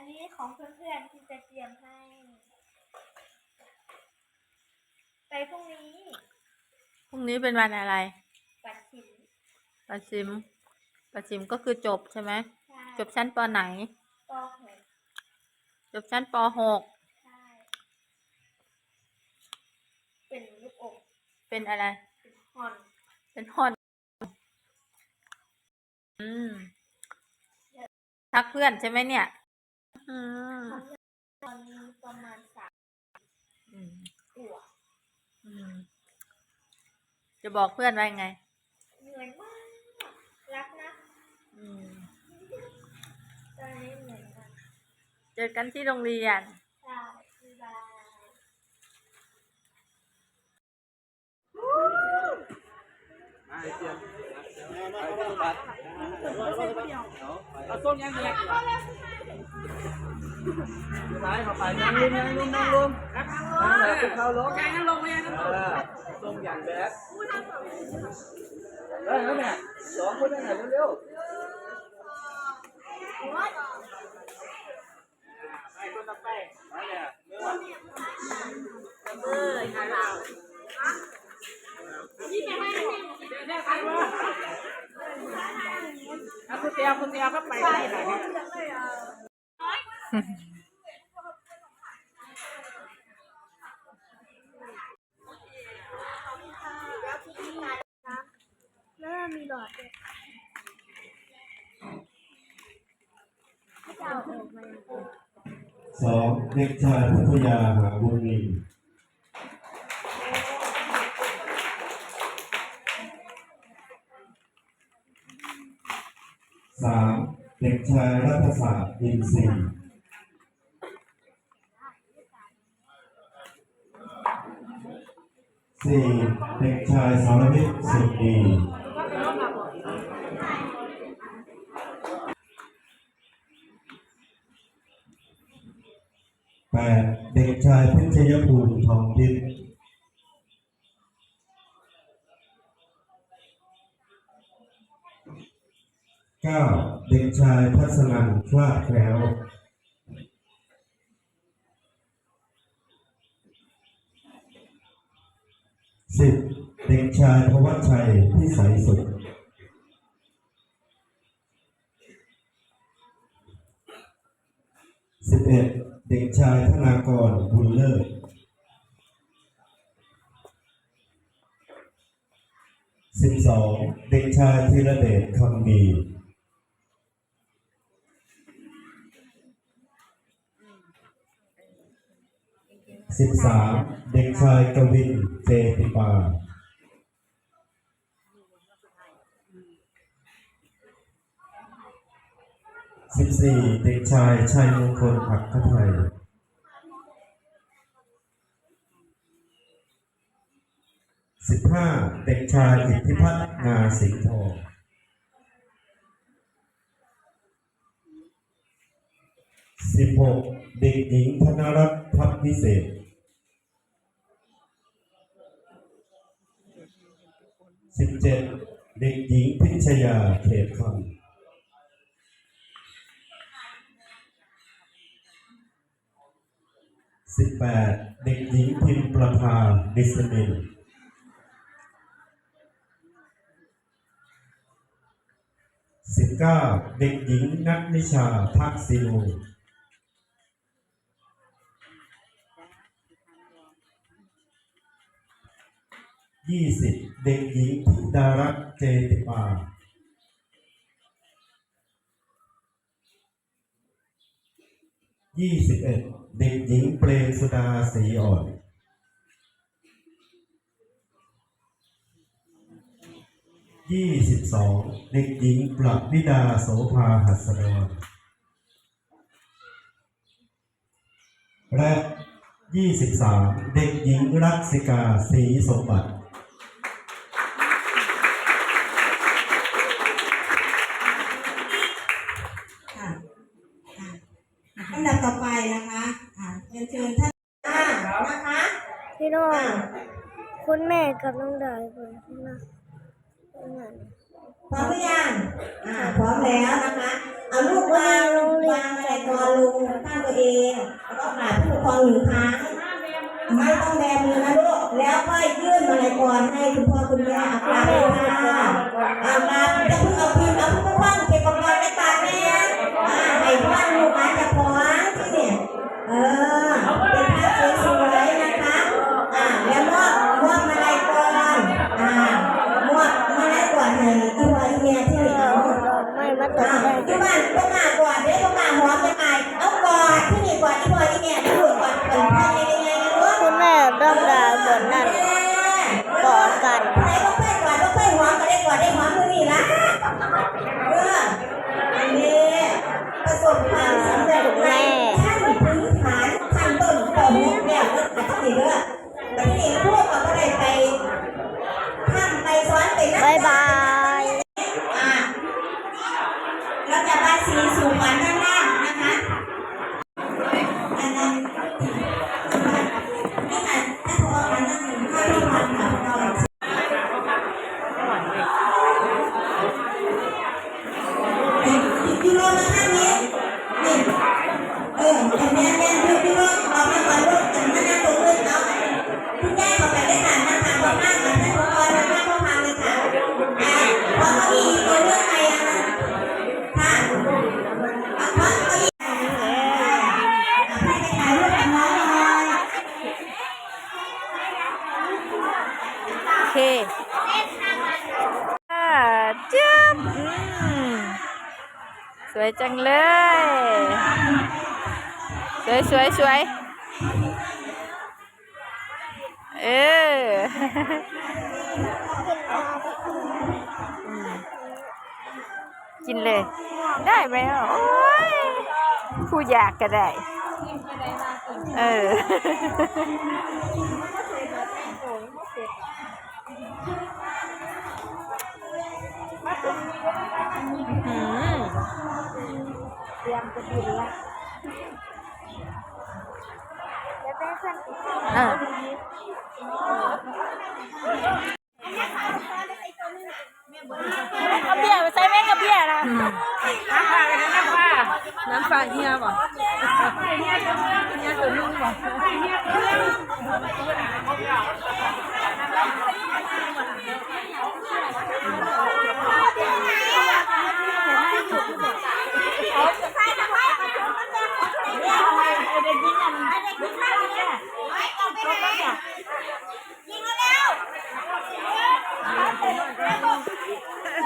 นนี้ของเพื่อนๆที่จะเตรียมให้ ไปพรุ่งนี้พรุ่งนี้เป็นวันอะไรปัดชิมประชิมประชิมก็คือจบใช่ไหม ใช่จบชั้นปไหนปหกจบชั้นปหกใช่เป็นลูกอมเป็นอะไร เป็นฮอนเป็นฮอนอืมทักเพื่อนใช่ไหมเนี่ย อืมตอนนี้ประมาณสามอืมตัวอืมจะบอกเพื่อนว่าไง เหนื่อยมากรักนะอืม ตอนนี้เหนื่อยมากเจอกันที่โรงเรียน ใช่บ๊ายบายเอา ส้มยังไงซ้ายเข้าไปนั่งลงนั่งลงนั่งลงนั่งเลยคุกเข้าลงนั่งลงไม่นั่งลงส้มอย่างแบดได้แล้วเนี่ยสองคนได้ไหนเร็วไปคนต่อไปไปเนี่ยเมื่อวันเอาคุณเตี ยวคุณเตียวก็ไปได้ไหนเนี่ยแล้วมีหลอดเอาออกมายังไงสองเด็กชายพัทยาหาบุญมี สามเด็กชายรัฐศาสตร์อินทรีย์สี่เด็กชายสารวิทย์สุดดีแปดเด็กชายพิชยภูมิทองยิ้ ก้าเด็กชายพัสนันพลาดแคล้วสิบเด็กชายพวัชชัยที่ใสสุดสิบเอ็ดเด็กชายธนากรบุญเลิศสิบสองเด็กชายธีระเดชคำมี สิบสามเด็กชายกวินเจติปาสิบสี่เด็กชายชัยมงคลอักขไทยสิบห้าเด็กชายอิทธิพัฒน์งาสิงห์ทองสิบหกเด็กหญิงธนรัตน์ทัพพิเศษ 17 เด็กหญิงพิชยาเขตคนสิบแปดเด็กหญิงพิมประภาดิสมินสิบเก้าเด็กหญิงนัทนิชาทักษิณ 20 เด็กหญิงธิดารัตเจติปายี่สิบเอ็ดเด็กหญิงเปรมสุดาสีอ่อนยี่สิบสองเด็กหญิงปรับวิดาโสภาหัสดรและยี่สิบามเด็กหญิงรักษิกาสีสมบัติ คุณแม่กับน้องดอยคนที่น่าเป็นไงพร้อมหรือยังอ่าพร้อมแล้วนะคะ ไม่มาตกอ่าได้ที่บ้านต้องมากอดเด้ต้องมาหอมจะตายเอากอดที่นี่กอดที่พ่อที่แม่ที่ลูกกอดเป็นพ่อยังไงนะลูกคุณแม่ต้องด่าบนนั่นกอดกันใครก็เคยกอดก็เคยหอมก็ได้กอดได้หอมมือนี่ละเออนี่ประสบความ บาสี วยจังเลย สวยสวยสวยเออกินเลย ได้ไหมอะโอ้ยผู้อยากก็ได้ เอออืม อะกับเบียร์ใส่แม่กับเบียร์นะน้ำปลากันน้ำปลาน้ำปลาเฮียบ่เฮียตัวนึงบ่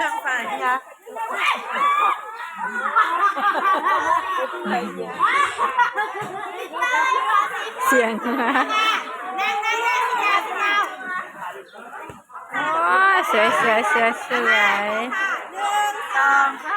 น้ำปลาเนี่ย เสียงนะโอ้ยสวยสวยสวยสวย